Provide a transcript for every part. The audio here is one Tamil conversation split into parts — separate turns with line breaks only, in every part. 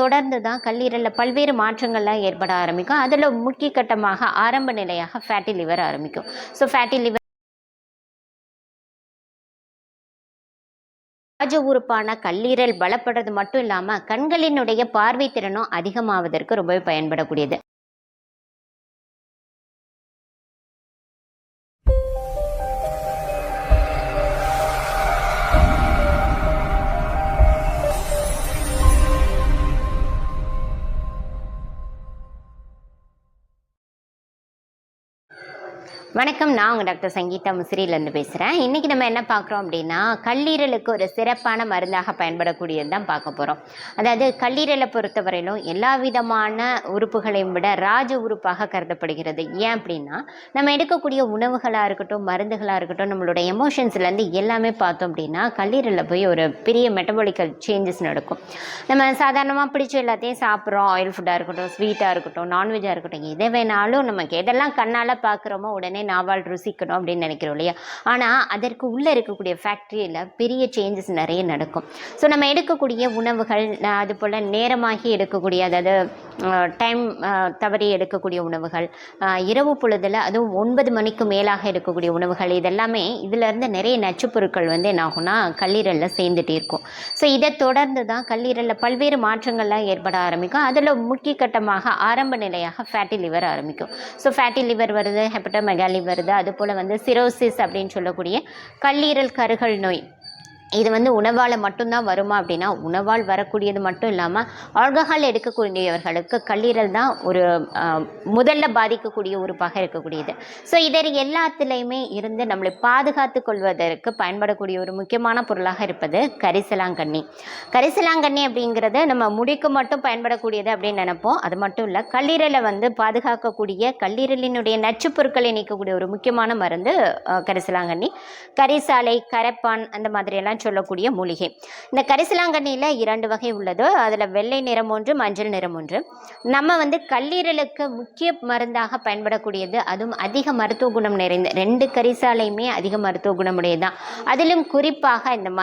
தொடர்ந்து தான் கல்லீரலில் பல்வேறு மாற்றங்கள்லாம் ஏற்பட ஆரம்பிக்கும். அதில் முக்கிய கட்டமாக ஆரம்ப நிலையாக ஃபேட்டி லிவர் ஆரம்பிக்கும். ஸோ ஃபேட்டி லிவர் ராஜ உறுப்பான கல்லீரல் பலப்படுறது மட்டும் இல்லாமல் கண்களினுடைய பார்வை திறனும் அதிகமாவதற்கு ரொம்பவே பயன்படக்கூடியது. வணக்கம் நான் உங்கள் டாக்டர் சங்கீதா முசிறியிலேருந்து பேசுகிறேன் இன்றைக்கி நம்ம என்ன பார்க்குறோம் அப்படின்னா கல்லீரலுக்கு ஒரு சிறப்பான மருந்தாக பயன்படக்கூடியது தான் பார்க்க போகிறோம் அதாவது கல்லீரலை பொறுத்தவரையிலும் எல்லா விதமான உறுப்புகளையும் விட ராஜ உறுப்பாக கருதப்படுகிறது. ஏன் அப்படின்னா நம்ம எடுக்கக்கூடிய உணவுகளாக இருக்கட்டும் மருந்துகளாக இருக்கட்டும் நம்மளோட எமோஷன்ஸ்லேருந்து எல்லாமே பார்த்தோம் அப்படின்னா கல்லீரலில் போய் ஒரு பெரிய மெட்டபாலிக்கல் சேஞ்சஸ் நடக்கும். நம்ம சாதாரணமாக பிடிச்ச எல்லாத்தையும் சாப்பிட்றோம் ஆயில் ஃபுட்டாக இருக்கட்டும் ஸ்வீட்டாக இருக்கட்டும் நான்வெஜ்ஜாக இருக்கட்டும் எதை வேணாலும் நமக்கு எதெல்லாம் கண்ணால் பார்க்குறோமோ உடனே நாவால் ருசிக்கணும் அப்படின்னு நினைக்கிறோம் இல்லையா? ஆனால் அதற்கு உள்ளே இருக்கக்கூடிய ஃபேக்ட்ரியில் பெரிய சேஞ்சஸ் நிறைய நடக்கும். ஸோ நம்ம எடுக்கக்கூடிய உணவுகள் அது போல் நேரமாகி எடுக்கக்கூடிய அதாவது டைம் தவறி எடுக்கக்கூடிய உணவுகள். இரவு பொழுதில் அதுவும் ஒன்பது மணிக்கு மேலாக எடுக்கக்கூடிய உணவுகள். இதெல்லாமே இதிலேருந்து நிறைய நச்சுப் பொருட்கள் வந்து என்ன ஆகும்னா கல்லீரலில் சேர்ந்துட்டு இருக்கும். ஸோ இதை தொடர்ந்து தான் கல்லீரலில் பல்வேறு மாற்றங்கள்லாம் ஏற்பட ஆரம்பிக்கும். அதில் முக்கிய கட்டமாக ஆரம்ப நிலையாக ஃபேட்டி லிவர் ஆரம்பிக்கும். ஸோ ஃபேட்டி லிவர் வருது ஹெப்படோமெகாலி வருது. அதுபோல் வந்து சிரோசிஸ் அப்படின்னு சொல்லக்கூடிய கல்லீரல் கருகள் நோய். இது வந்து உணவால் மட்டும்தான் வருமா அப்படின்னா உணவால் வரக்கூடியது மட்டும் இல்லாமல் ஆல்கஹால் எடுக்கக்கூடியவர்களுக்கு கல்லீரல் தான் ஒரு முதல்ல பாதிக்கக்கூடிய உறுப்பாக இருக்கக்கூடியது. ஸோ இதர் எல்லாத்துலேயுமே இருந்து நம்மளை பாதுகாத்து கொள்வதற்கு பயன்படக்கூடிய ஒரு முக்கியமான பொருளாக இருப்பது கரிசலாங்கண்ணி. கரிசலாங்கண்ணி அப்படிங்கிறது நம்ம முடிக்கு மட்டும் பயன்படக்கூடியது அப்படின்னு நினைப்போம். அது மட்டும் இல்லை கல்லீரலை வந்து பாதுகாக்கக்கூடிய கல்லீரலினுடைய நச்சுப் பொருட்களை நீக்கக்கூடிய ஒரு முக்கியமான மருந்து கரிசலாங்கண்ணி. கரிசாலை கரைப்பான் அந்த மாதிரியெல்லாம் சொல்லக்கூடிய மூலிகை. இந்த கரிசலாங்கண்ணியில் இரண்டு வகை உள்ளது. அதில் வெள்ளை நிறம் ஒன்று மஞ்சள் நிறம் ஒன்று. நம்ம வந்து கல்லீரலுக்கு முக்கிய மருந்தாக பயன்படக்கூடியது. அதுவும் அதிக மருத்துவ குணம் நிறைந்த ரெண்டு கரிசாலையுமே அதிக மருத்துவ குணமுடையதுதான். அதிலும் குறிப்பாக இந்த ம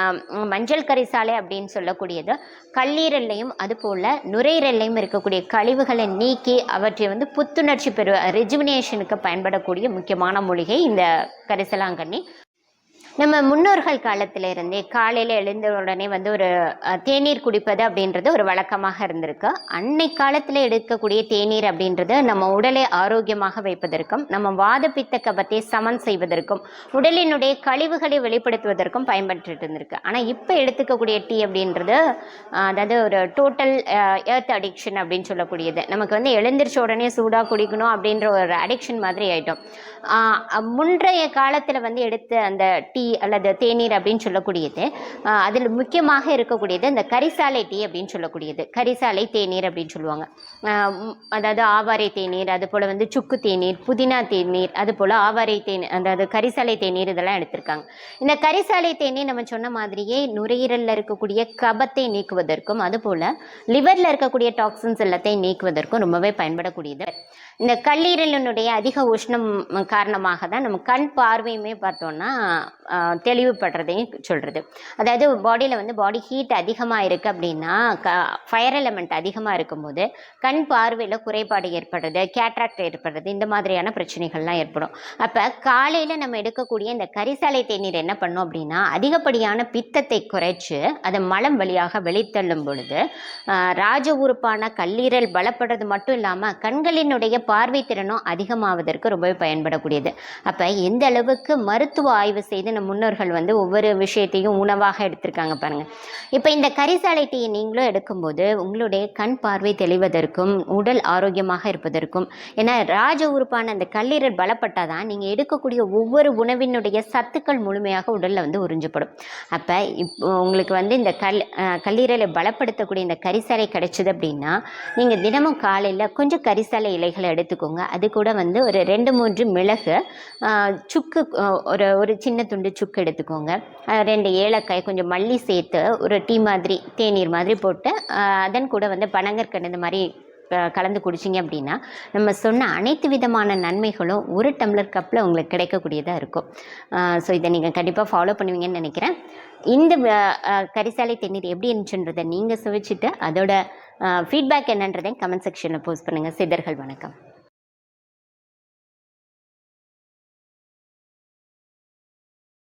மஞ்சள் கரிசாலை அப்படின்னு சொல்லக்கூடியது. கல்லீரல்லையும் அதுபோல் நுரையீரல்லையும் இருக்கக்கூடிய கழிவுகளை நீக்கி அவற்றை வந்து புத்துணர்ச்சி பெறு ரெஜுவினேஷனுக்கு பயன்படக்கூடிய முக்கியமான மூலிகை இந்த கரிசலாங்கண்ணி. நம்ம முன்னோர்கள் காலத்துல இருந்தே காலையில் எழுந்த உடனே வந்து ஒரு தேநீர் குடிப்பது அப்படின்றது ஒரு வழக்கமாக இருந்திருக்கு. அன்னை காலத்தில் எடுக்கக்கூடிய தேநீர் அப்படின்றது நம்ம உடலை ஆரோக்கியமாக வைப்பதற்கும் நம்ம வாதப்பித்த கபத்தை சமன் செய்வதற்கும் உடலினுடைய கழிவுகளை வெளிப்படுத்துவதற்கும் பயன்பட்டு இருந்திருக்கு. ஆனால் இப்போ எடுத்துக்கக்கூடிய டீ அப்படின்றது அதாவது ஒரு டோட்டல் எர்த் அடிக்ஷன் அப்படின்னு சொல்லக்கூடியது. நமக்கு வந்து எழுந்திரிச்ச உடனே சூடாக குடிக்கணும் அப்படின்ற ஒரு அடிக்ஷன் மாதிரி ஆயிட்டோம். முன்றைய காலத்தில் வந்து எடுத்த அந்த டீ அல்லது தேநீர் அப்படின்னு சொல்லக்கூடியது. அதில் முக்கியமாக இருக்கக்கூடியது இந்த கரிசாலை டீ அப்படின்னு சொல்லக்கூடியது. கரிசாலை தேநீர் அப்படின்னு சொல்லுவாங்க. அதாவது ஆவாரை தேநீர் அது போல் வந்து சுக்கு தேநீர் புதினா தேநீர் அது போல் ஆவாரை தேநீர் அதாவது கரிசாலை தேநீர் இதெல்லாம் எடுத்திருக்காங்க. இந்த கரிசாலை தேநீர் நம்ம சொன்ன மாதிரியே நுரையீரலில் இருக்கக்கூடிய கபத்தை நீக்குவதற்கும் அதுபோல் லிவரில் இருக்கக்கூடிய டாக்ஸின்ஸ் எல்லாத்தையும் நீக்குவதற்கும் ரொம்பவே பயன்படக்கூடியது. இந்த கல்லீரலினுடைய அதிக உஷ்ணம் காரணமாக தான் நம்ம கண் பார்வையுமே பார்த்தோம்னா ஆஹ், தெளிவுபடுறதையும் சொல்கிறது அதாவது பாடியில் வந்து பாடி ஹீட் அதிகமாக இருக்குது அப்படின்னா க ஃபயர் எலமெண்ட் அதிகமாக இருக்கும்போது கண் பார்வையில் குறைபாடு ஏற்படுறது கேட்ராக்ட் ஏற்படுறது இந்த மாதிரியான பிரச்சனைகள்லாம் ஏற்படும். அப்போ காலையில் நம்ம எடுக்கக்கூடிய இந்த கரிசாலை தேநீர் என்ன பண்ணும் அப்படின்னா அதிகப்படியான பித்தத்தை குறைச்சு அதை மலம் வழியாக வெளித்தள்ளும் பொழுது ராஜ உறுப்பான கல்லீரல் பலப்படுறது மட்டும் இல்லாமல் கண்களினுடைய பார்வை திறனும் அதிகமாவதற்கு ரொம்பவே பயன்படக்கூடியது. அப்போ எந்த அளவுக்கு மருத்துவ ஆய்வு செய்து முன்னோர்கள் வந்து ஒவ்வொரு விஷயத்தையும் உணவாக எடுத்திருக்காங்க பாருங்க. இப்போ இந்த கரிசாலை டீயை நீங்களும் எடுக்கும்போது உங்களுடைய கண் பார்வை தெளிவதற்கும் உடல் ஆரோக்கியமாக இருப்பதற்கும் ஏன்னா ராஜ உறுப்பான அந்த கல்லீரல் பலப்பட்டாதான் நீங்கள் எடுக்கக்கூடிய ஒவ்வொரு உணவினுடைய சத்துக்கள் முழுமையாக உடலில் வந்து உறிஞ்சப்படும். அப்போ இப்போ உங்களுக்கு வந்து இந்த கல் கல்லீரலை பலப்படுத்தக்கூடிய இந்த கரிசாலை கிடைச்சது அப்படின்னா நீங்கள் தினமும் காலையில் கொஞ்சம் கரிசாலை இலைகளை எடுத்துக்கோங்க. அது கூட வந்து ஒரு ரெண்டு மூன்று மிளகு சுக்கு ஒரு ஒரு சின்ன துண்டு சுக்கு எடுத்துக்கோங்க. ரெண்டு ஏலக்காய் கொஞ்சம் மல்லி சேர்த்து ஒரு டீ மாதிரி தேநீர் மாதிரி போட்டு அதன் கூட வந்து பனங்கற்கண்டு இந்த மாதிரி கலந்து குடிச்சிங்க அப்படின்னா நம்ம சொன்ன அனைத்து விதமான நன்மைகளும் ஒரு டம்ளர் கப்பில் உங்களுக்கு கிடைக்கக்கூடியதாக இருக்கும். ஸோ இதை நீங்கள் கண்டிப்பாக ஃபாலோ பண்ணுவீங்கன்னு நினைக்கிறேன். இந்த கரிசாலை தேநீர் எப்படி இருந்துச்சுன்றதை நீங்கள் சுவைச்சிட்டு அதோட ஃபீட்பேக் என்னன்றதை கமெண்ட் செக்ஷனில் போஸ்ட் பண்ணுங்கள் சிதர்கள் வணக்கம்.